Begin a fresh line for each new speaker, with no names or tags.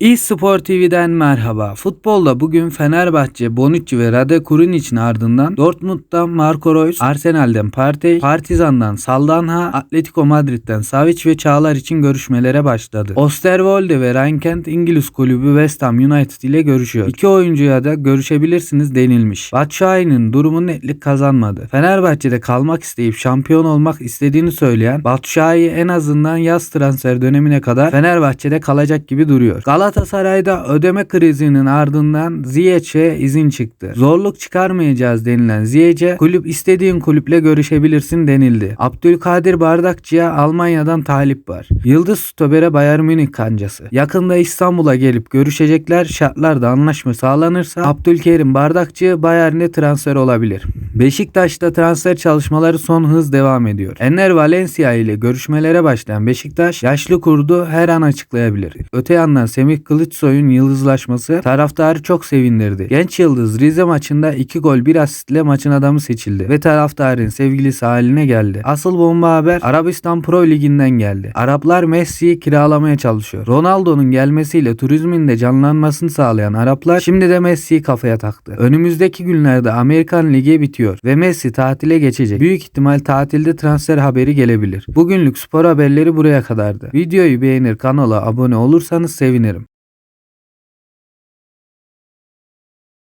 eSpor TV'den merhaba. Futbolda bugün Fenerbahçe, Bonucci ve Rade Kurinic'in ardından Dortmund'dan Marco Reus, Arsenal'den Partey, Partizan'dan Saldanha, Atletico Madrid'den Savic ve Çağlar için görüşmelere başladı. Osterwolde ve Rhein-Kent İngiliz kulübü West Ham United ile görüşüyor. İki oyuncuya da görüşebilirsiniz denilmiş. Batshuayi'nin durumu netlik kazanmadı. Fenerbahçe'de kalmak isteyip şampiyon olmak istediğini söyleyen Batshuayi en azından yaz transfer dönemine kadar Fenerbahçe'de kalacak gibi duruyor. Galatasaray'da ödeme krizinin ardından Ziyech'e izin çıktı. Zorluk çıkarmayacağız denilen Ziyech'e kulüp istediğin kulüple görüşebilirsin denildi. Abdülkadir Bardakçı'ya Almanya'dan talip var. Yıldız Stoper'e Bayern Münih kancası. Yakında İstanbul'a gelip görüşecekler şartlarda anlaşma sağlanırsa Abdülkerim Bardakçı Bayern'e transfer olabilir. Beşiktaş'ta transfer çalışmaları son hız devam ediyor. Enner Valencia ile görüşmelere başlayan Beşiktaş yaşlı kurdu her an açıklayabilir. Öte yandan Semih Kılıçsoy'un yıldızlaşması taraftarı çok sevindirdi. Genç yıldız Rize maçında 2 gol 1 asistle maçın adamı seçildi ve taraftarın sevgilisi haline geldi. Asıl bomba haber Arabistan Pro Ligi'nden geldi. Araplar Messi'yi kiralamaya çalışıyor. Ronaldo'nun gelmesiyle turizmin de canlanmasını sağlayan Araplar şimdi de Messi'yi kafaya taktı. Önümüzdeki günlerde Amerikan Ligi bitiyor ve Messi tatile geçecek. Büyük ihtimal tatilde transfer haberi gelebilir. Bugünlük spor haberleri buraya kadardı. Videoyu beğenir kanala abone olursanız sevinirim.